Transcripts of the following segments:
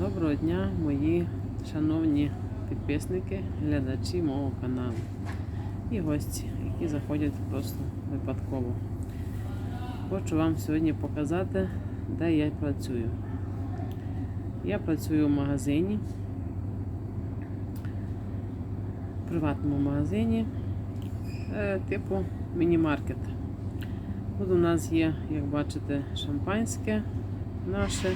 Доброго дня, мої шановні підписники, глядачі мого каналу і гості, які заходять просто випадково. Хочу вам сьогодні показати, де я працюю. Я працюю в магазині, в приватному магазині, е, типу міні-маркет. Тут у нас є, як бачите, шампанське наше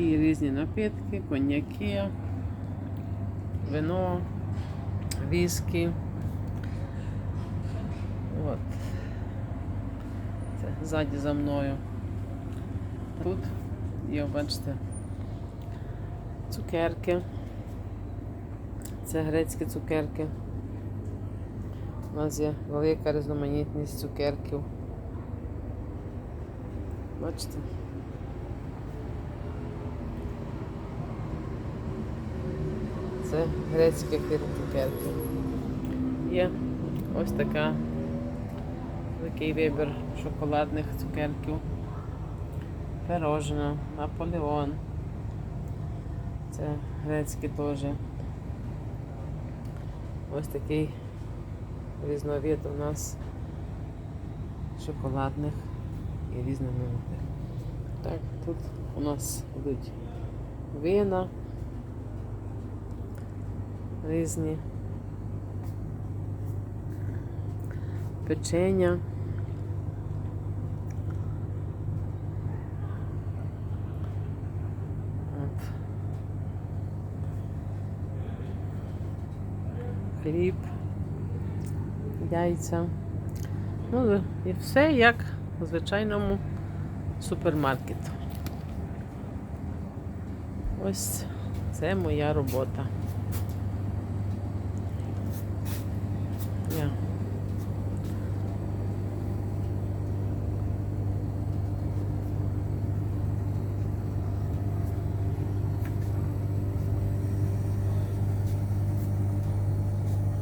і різні напитки, коньяки, вино, віскі. От. Це ззаді за мною. Тут є, бачите, цукерки. Це грецькі цукерки. У нас є велика різноманітність цукерків. Бачите? Це грецькі цукерки. Є ось така такий вибір шоколадних цукерків. Пирожна, Наполеон. Це грецькі теж. Ось такий різновид у нас шоколадних і різноманітних. Так, тут у нас йдуть вина різні. Печення. Хліб, яйця. Ну, і все як у звичайному супермаркету. Ось це моя робота. Я.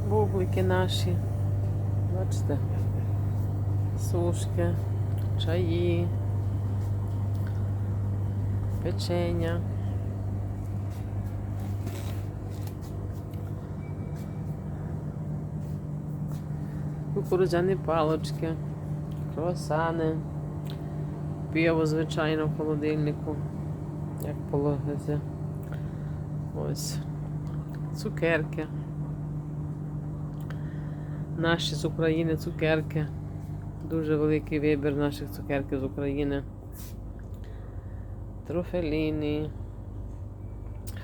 Бублики наші. Бачите? Сушки, чаї, печення. кукурудзяні палочки, круасани, пиво, звичайно, в холодильнику, як положиться. Ось цукерки. Наші з України цукерки. Дуже великий вибір наших цукерки з України. Труфеліні,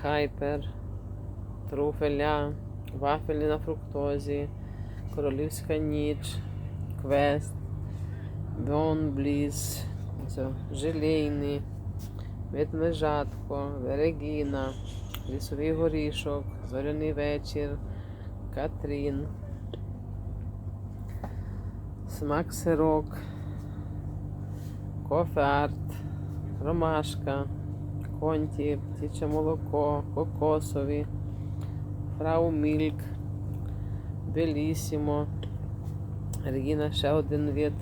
хайпер, труфеля, вафелі на фруктозі. Королівська ніч, квест, Бон Бліс, це желейний, медмежатко, Верегіна, лісовий горішок, зоряний вечір, Катрін, смак сирок, кофе арт, ромашка, конті, птіче молоко, кокосові, фрау мільк. Белісімо. Регіна ще один вид.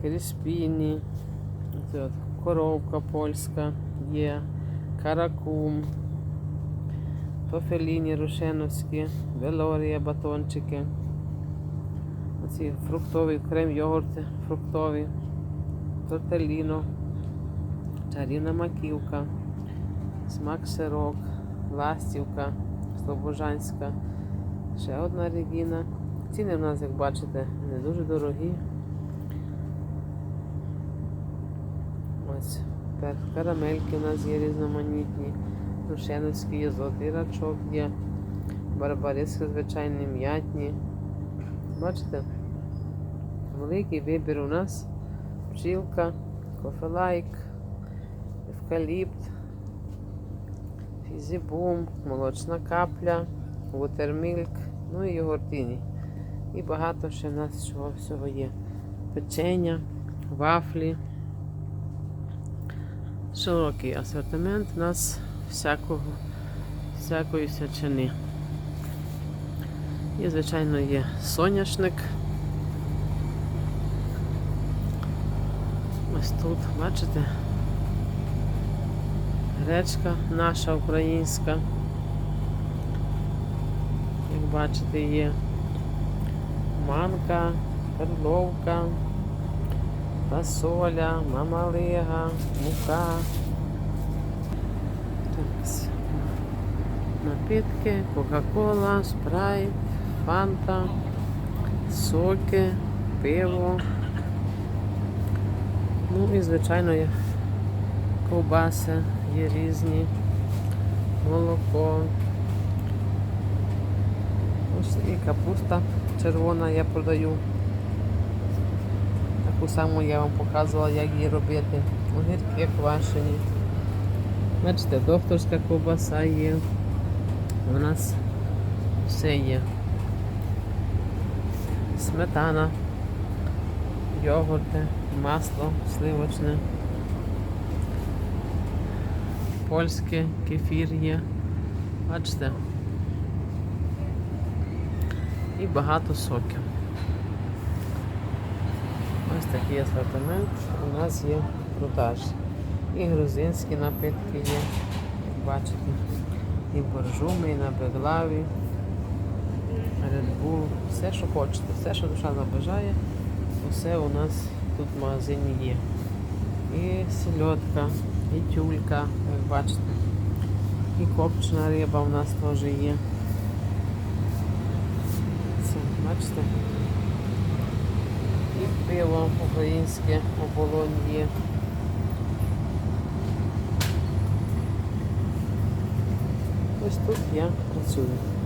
Кріспіні. Коровка польська є. Каракум. Тофеліні рушеновські, велорія батончики. Оці фруктові, крем йогурти фруктові, тортеліно, чарівна маківка, смак сирок, ластівка, слобожанська. Ще одна регіна. Ціни в нас, як бачите, не дуже дорогі. Ось карамельки у нас є різноманітні. Рушеновський є золотий рачок є. Барбариски звичайні м'ятні. Бачите? Великий вибір у нас пчілка, кофелайк, евкаліпт, фізібум, молочна капля, Watermilk, ну і йогуртині. І багато ще в нас чого всього є. Печення, вафлі. Широкий асортимент у нас всякого, всякої всячини. І, звичайно, є соняшник. Ось тут, бачите? Гречка наша українська. Як бачите, є манка, перловка, фасоля, мамалига, мука. Напитки, Кока-Кола, спрайт, фанта, соки, пиво. Ну і, звичайно, ковбаси, є різні, молоко. Ось і капуста червона я продаю. Таку саму я вам показувала, як її робити. Огірки квашені. Бачите, докторська ковбаса є. У нас все є. Сметана, йогурти, масло сливочне, польське, кефір є. Бачите? І багато соків. Ось такий асортимент у нас є продажі. І грузинські напитки є, як бачите. І боржуми, і на беглаві, Bull, все, що хочете, все, що душа забажає, усе у нас тут в магазині є. І сельодка, і тюлька, як бачите. І копчена риба у нас теж є. Це, бачите? І пиво українське оболонь є. Ось тут я працюю.